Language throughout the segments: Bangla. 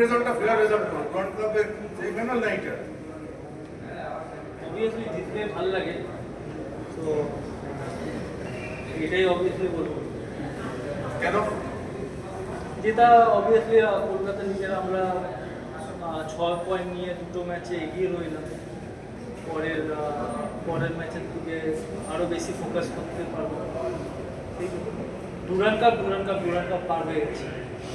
রেজাল্টটা ফেয়ার রেজাল্ট করো ওয়ার্ল্ড কাপের সেমিফাইনাল না অবভিয়াসলি জিতলে ভালো লাগে। তো এটাই অবভিয়াসলি বলব কেন যেটা অবভিয়াসলি কলকাতা লিগের আমরা ছয় পয়েন্ট নিয়ে দুটো ম্যাচে এগিয়ে রইলাম পরের পরের ম্যাচের দিকে আরও বেশি ফোকাস করতে পারব Durand Cup Durand Cup Durand Cup পার হয়ে গেছে।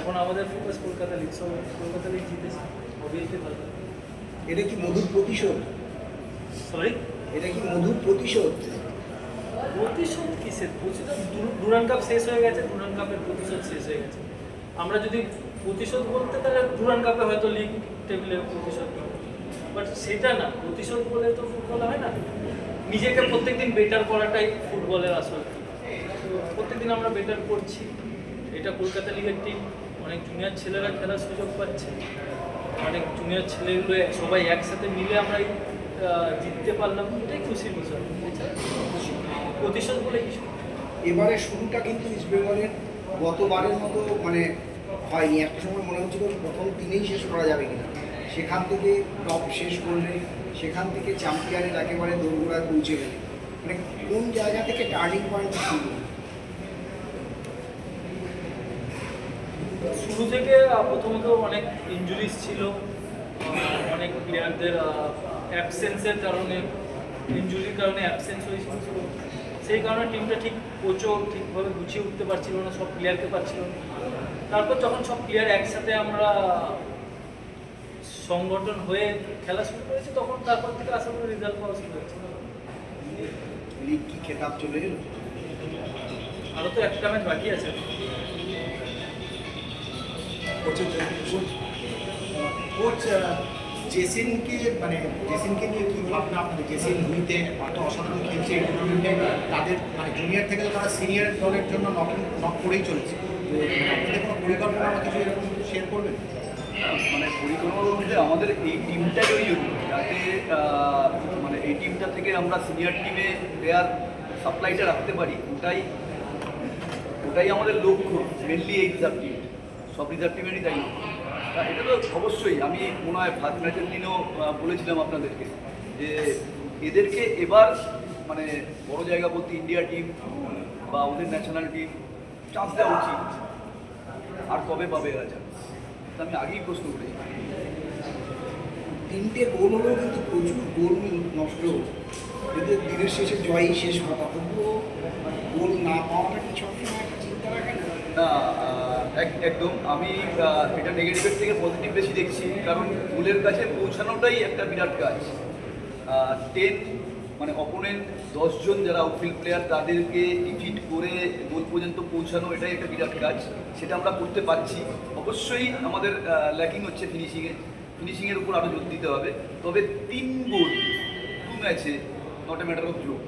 এখন আমাদের ফোকাস কলকাতা লিগ সব কলকাতা লিগ জিতেছে অবভিয়াসলি ভালো এটা কি মধুর প্রতিশোধ? সরি এটা কি মধুর প্রতিশোধ? প্রতিশোধ কিসের? প্রতিশোধ ডুরান কাপ শেষ হয়ে গেছে ডুরান কাপের প্রতিশোধ শেষ হয়ে গেছে। আমরা যদি প্রতিশোধ বলতে তাহলে ডুরান কাপে হয়তো লিগ টেবিলে প্রতিশোধ বাট সেটা না প্রতিশোধ বলে তো ফুটবল হয় না। নিজেকে প্রত্যেকদিন বেটার করাটাই ফুটবলের আসল প্রত্যেকদিন আমরা বেটার করছি। এটা কলকাতা লিগের টিম অনেক জুনিয়র ছেলেরা খেলার সুযোগ পাচ্ছে। অনেক জুনিয়র ছেলেগুলো সবাই একসাথে মিলে আমরা জিততে পারলাম। এটাই খুশির বিষয়। প্রতিশোধ বলে কিছু। এবারে শুরুটা কিন্তু ইস্ট বেঙ্গলের গতবারের মতো মানে হয়নি। একটা সময় মনে হচ্ছিল প্রথম তিনেই শেষ করা যাবে কিনা। সেখান থেকে টপ শেষ করলে, সেখান থেকে চ্যাম্পিয়নের একেবারে দোরগোড়ায় পৌঁছে গেলে। মানে কোন জায়গা থেকে টার্নিং পয়েন্ট শুরু শুরু থেকে প্রথমত অনেক ইঞ্জুরিস ছিল। অনেক প্লেয়ারদের অ্যাবসেন্সের কারণে ইঞ্জুরির কারণে অ্যাবসেন্স হয়েছিল। সেই কারণে টিমটা ঠিক কোচও ঠিকভাবে গুছিয়ে উঠতে পারছিল না সব প্লেয়ারকে পারছিল না। তারপর যখন সব প্লেয়ার একসাথে আমরা সংগঠন হয়ে খেলা শুরু করেছি তখন তারপর থেকে আশা করি রেজাল্ট পাওয়া শুরু হয়েছে। লিগ কি খেতাব চলে এলো আরও তো একটা ম্যাচ বাকি আছে। জেসিনকে মানে জেসিনকে নিয়ে কি ভাবনা আপনাদের? জেসিন হুইতে এত অসাধারণ খেলছে টুর্নামেন্টে তাদের মানে জুনিয়র থেকে তো তারা সিনিয়র দলের জন্য নকিং নক করেই চলেছে। আপনাদের কোনো পরিকল্পনা বা কিছু এরকম শেয়ার করবেন? মানে পরিকল্পনার মধ্যে আমাদের এই টিমটাই ওই যাতে মানে এই টিমটা থেকে আমরা সিনিয়র টিমে প্লেয়ার সাপ্লাইটা রাখতে পারি, ওটাই ওটাই আমাদের লক্ষ্য মেনলি এই টিম সব রিজার্ভ টিমেরই। তা এটা তো অবশ্যই আমি মনে হয় ফার্স্ট ম্যাচের দিনও বলেছিলাম আপনাদেরকে যে এদেরকে এবার মানে বড় জায়গা বলতে ইন্ডিয়া টিম বা ওদের ন্যাশনাল টিম চান্স দেওয়া উচিত। আর কবে পাবে এরা চান্স আমি আগেই প্রশ্ন করেছি তিনটে গোল হলেও কিন্তু প্রচুর গোল নষ্ট। যদি দিনের শেষে জয়ই শেষ কথা তবুও গোল না পাওয়াটা কি সবসময় একটা চিন্তা রাখে না? একদম। আমি এটা নেগেটিভের থেকে পজিটিভ বেশি দেখছি, কারণ গোলের কাছে পৌঁছানোটাই একটা বিরাট কাজ। টেন মানে অপোনেন্ট দশজন যারা আউটফিল্ড প্লেয়ার তাদেরকে ডিফিট করে গোল পর্যন্ত পৌঁছানো এটাই একটা বিরাট কাজ। সেটা আমরা করতে পারছি। অবশ্যই আমাদের ল্যাকিং হচ্ছে ফিনিশিংয়ে ফিনিশিংয়ের উপর আরও জোর দিতে হবে। তবে তিন গোল টু ম্যাচে not a matter of joke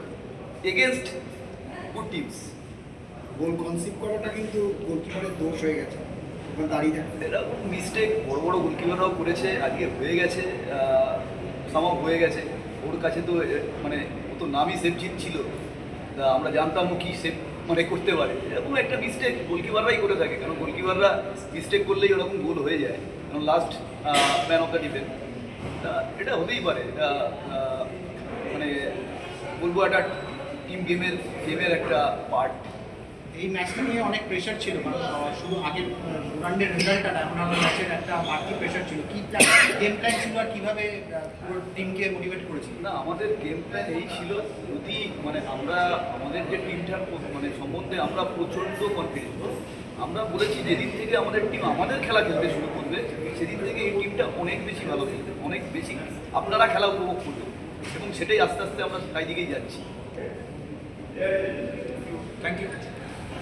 against good teams goal concede করাটা কিন্তু গোলকিপারের দোষ হয়ে গেছে। দাঁড়িয়ে এরকম মিস্টেক বড় বড় গোলকিপাররাও করেছে, আজকে হয়ে গেছে সামাও হয়ে গেছে। ওর কাছে তো মানে ও তো নামই সেফ জিত ছিল তা আমরা জানতাম ও কি সেফ মানে করতে পারে। এরকম একটা মিস্টেক গোলকিপাররাই করে থাকে। কারণ গোলকিপাররা মিস্টেক করলেই ওরকম গোল হয়ে যায়। কারণ last man of the defence এটা হতেই পারে। এটা মানে বলব একটা টিম গেমের গেমের একটা পার্ট এই ম্যাচটা নিয়ে অনেক প্রেশার ছিল শুধু আগের রাউন্ডের রেজাল্টটা না এখন আমরা ম্যাচের একটা বাড়তি প্রেশার ছিল। কি গেম প্ল্যান ছিল আর কীভাবে পুরো টিমকে মোটিভেট করেছিল? না আমাদের গেম প্ল্যান এই ছিল যদি মানে আমরা আমাদের যে টিমটার মানে সম্বন্ধে আমরা প্রচণ্ড কনফিডেন্ট আমরা বলেছি যেদিন থেকে আমাদের টিম আমাদের খেলা খেলতে শুরু করবে সেদিন থেকে এই টিমটা অনেক বেশি ভালো খেলবে অনেক বেশি আপনারা খেলা উপভোগ করবে এবং সেটাই আস্তে আস্তে আমরা তাই দিকেই যাচ্ছি। Thank you